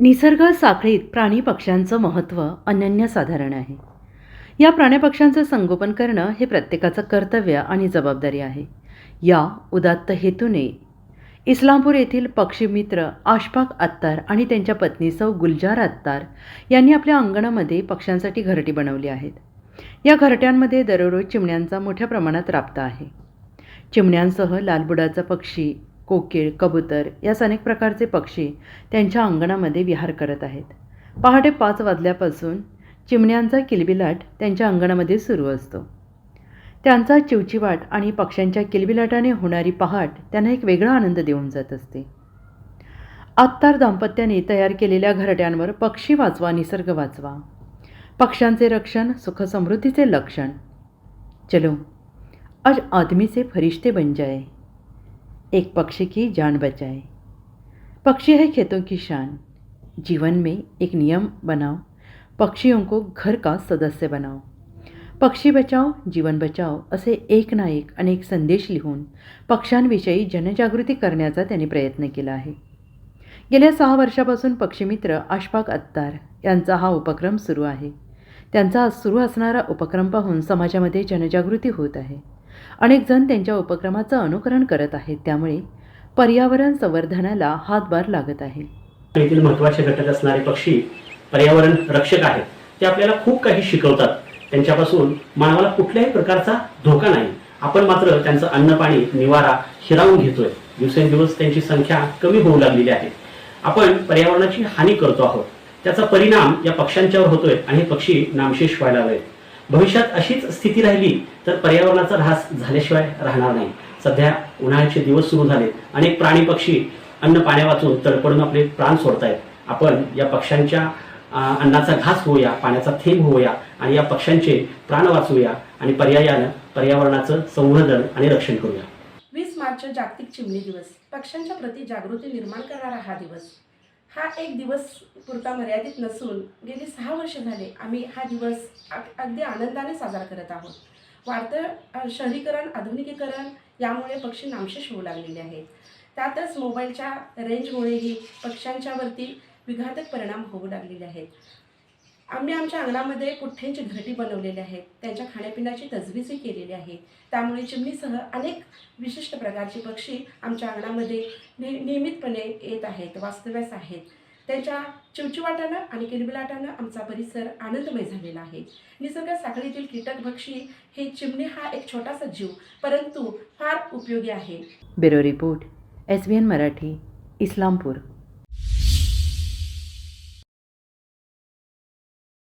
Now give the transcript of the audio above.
निसर्ग साखळीत प्राणी पक्ष्यांचं महत्त्व अनन्यसाधारण आहे. या प्राण्यापक्ष्यांचं संगोपन करणं हे प्रत्येकाचं कर्तव्य आणि जबाबदारी आहे. या उदात्त हेतूने इस्लामपूर येथील पक्षीमित्र आशफाक अत्तार आणि त्यांच्या पत्नी सौ गुलजार अत्तार यांनी आपल्या अंगणामध्ये पक्ष्यांसाठी घरटी बनवली आहेत. या घरट्यांमध्ये दररोज चिमण्यांचा मोठ्या प्रमाणात राबता आहे. चिमण्यांसह लालबुडाचा पक्षी कोकिळ कबूतर यास अनेक प्रकारचे पक्षी त्यांच्या अंगणामध्ये विहार करत आहेत. पहाटे पाच वाजल्यापासून चिमण्यांचा किलबिलाट त्यांच्या अंगणामध्ये सुरू असतो. त्यांचा चिवचिवाट आणि पक्ष्यांच्या किलबिलाटाने होणारी पहाट त्यांना एक वेगळा आनंद देऊन जात असते. आत्तार दाम्पत्याने तयार केलेल्या घरट्यांवर पक्षी वाचवा निसर्ग वाचवा. पक्ष्यांचे रक्षण सुखसमृद्धीचे लक्षण. चलो आज आदमी से फरिश्ते बन जाए. एक पक्षी की जान बचाए। पक्षी है खेतों की शान। जीवन में एक नियम बनाओ। पक्षियों को घर का सदस्य बनाओ। पक्षी बचाओ जीवन बचाओ असे एक ना एक अनेक संदेश लिहून पक्ष्यांविषयी जनजागृती करण्याचा त्यांनी प्रयत्न केला आहे. गेल्या सहा वर्षापासून पक्षीमित्र आशफाक अत्तार यांचा हा उपक्रम सुरू आहे. त्यांचा सुरू असणारा उपक्रम पाहून समाजामध्ये जनजागृती होत आहे. अनेक जण त्यांच्या उपक्रमाचं अनुकरण करत आहेत. त्यामुळे पर्यावरण संवर्धनाला हातभार लागत आहे. येथील महत्त्वाचे घटक असणारे पक्षी पर्यावरण रक्षक आहेत. ते आपल्याला खूप काही शिकवतात. त्यांच्यापासून मानवाला कुठल्याही प्रकारचा धोका नाही. आपण मात्र त्यांचं अन्न पाणी निवारा हिरावून घेतोय. दिवसेंदिवस त्यांची संख्या कमी होऊ लागलेली आहे. आपण पर्यावरणाची हानी करतो आहोत. त्याचा परिणाम या पक्ष्यांच्यावर होतोय आणि हे पक्षी नामशेष व्हायला लागले भविष्यात अशीच स्थिती राहिली तर पर्यावरणाचा ऱ्हास झाल्याशिवाय राहणार नाही. सध्या उन्हाळ्याचे दिवस सुरू झाले. अनेक प्राणी पक्षी अन्न पाण्या वाचून तडपडून आपले प्राण सोडतायत. आपण या पक्ष्यांच्या अन्नाचा घास होऊया पाण्याचा थेंब होऊया आणि या पक्ष्यांचे प्राण वाचवूया आणि पर्यायानं पर्यावरणाचं संवर्धन आणि रक्षण करूया. वीस मार्च जागतिक चिमणी दिवस. पक्ष्यांच्या प्रती जागृती निर्माण करणारा हा दिवस. हा एक दिवस पुरता मर्यादित नसून गेली सहा वर्ष झाले आम्ही हा दिवस अग- अगदी आनंदाने साजरा करत आहोत. वाढतं शहरीकरण आधुनिकीकरण यामुळे पक्षी नामशेष होऊ लागलेले आहेत. त्यातच मोबाईलच्या रेंजमुळेही पक्ष्यांच्यावरती विघातक परिणाम होऊ लागलेले आहेत. आम्ही आमच्या अंगणामध्ये पुठ्ठ्यांची घरटी बनवलेली आहेत त्यांच्या खाण्यापिण्याची तजवीजही केलेली आहे. त्यामुळे चिमणीसह अनेक विशिष्ट प्रकारचे पक्षी आमच्या अंगणामध्ये नि नियमितपणे येत आहेत वास्तव्यास आहेत. त्यांच्या चिवचिवाटानं आणि किलबिलाटानं आमचा परिसर आनंदमय झालेला आहे. निसर्ग साखळीतील कीटक भक्षी हे चिमणी हा एक छोटासा जीव परंतु फार उपयोगी आहे. Bureau report S B N Marathi Islampur.